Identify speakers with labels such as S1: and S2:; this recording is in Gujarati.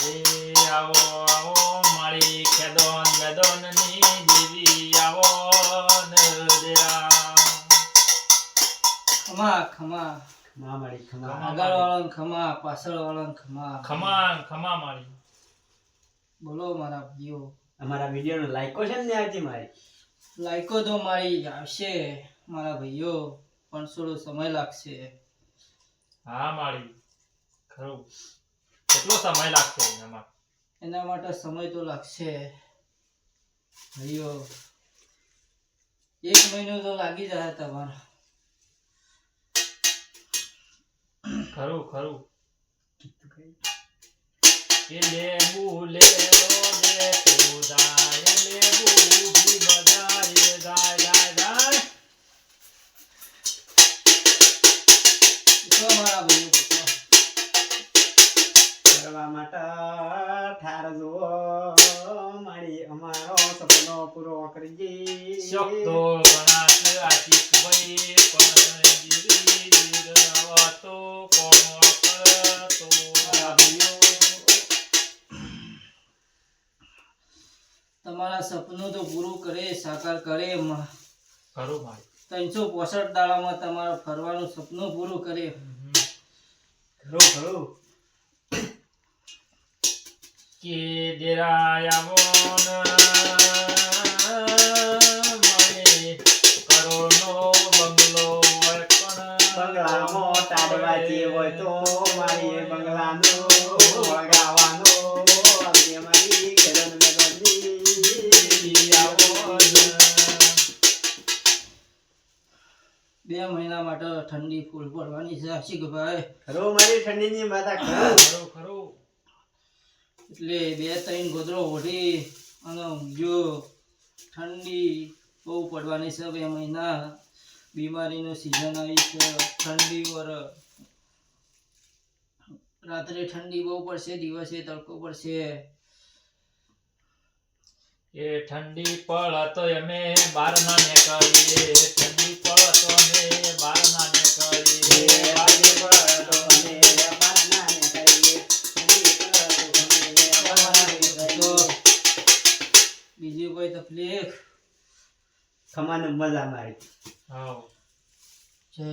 S1: એ આવો આવો મારી ખેદોન વેદોનની દેવી આવો ને દેરા
S2: ખમા ખમા.
S3: ખમા મારી ખમા.
S2: આગળ વાળાને ખમા પાછળ વાળાને ખમા.
S1: ખમા ખમા મારી.
S2: બોલો મારા ભાઈઓ.
S3: અમારા વીડિયો નો લાઈકો છે ને આજે મારી?
S2: લાઈકો તો મારી આવશે મારા ભાઈઓ. પણ થોડો સમય લાગશે.
S1: હા મારી. ખરું. કેટલો સમય લાગશે એનામાં?
S2: એના માટે સમય તો લાગશે. ભાઈઓ એક મહિનો તો લાગી જાય તમારે.
S1: ખરું ખરું. એ લેબુ લેલો દે તું જાય લેબુ ભી બજાય જાય જાય જાય.
S2: પૂછો મારા
S3: કરવા માટે ઠાર જુઓ મારી અમારો સપનો પૂરો કરજે
S1: શક્તો ગણાત આશિક ભાઈ પણ ગીરી ગીરવાતો કોણ કરતો
S2: તમારા સપનું તો પૂરું કરે સાકાર કરે
S1: ખરું
S2: ત્રણસો પોસઠ દાડામાં તમારા ફરવાનું સપનું પૂરું કરે.
S3: ખરું ખરું.
S1: કે દેરાયાવો મને કરોનો બંગલો પણ
S3: બંગલામાં ટાળવાથી હોય તો મારી બંગલાનો વળગાવાનો અંતે મારી મેદની
S1: આવો
S2: બે મહિના માટે ઠંડી ફૂલ પડવાની છે. આશિકભાઈ
S3: ખરો મારી ઠંડીની માતા ખરું
S1: ખરું.
S2: એટલે બે ત્રણ ગોદરો ઓઢી અને ઊંઘ્યો ઠંડી બહુ પડવાની છે બે મહિના. બીમારીનો સિઝન આવી છે. ઠંડી વર રાત્રે ઠંડી બહુ પડશે, દિવસે તડકો પડશે.
S1: એ ઠંડી પડ તો અમે બહાર ના નીકળીએ. ઠંડી
S2: કોઈ તકલીફ
S3: ખમાને મજા મારી.
S1: હા
S2: જય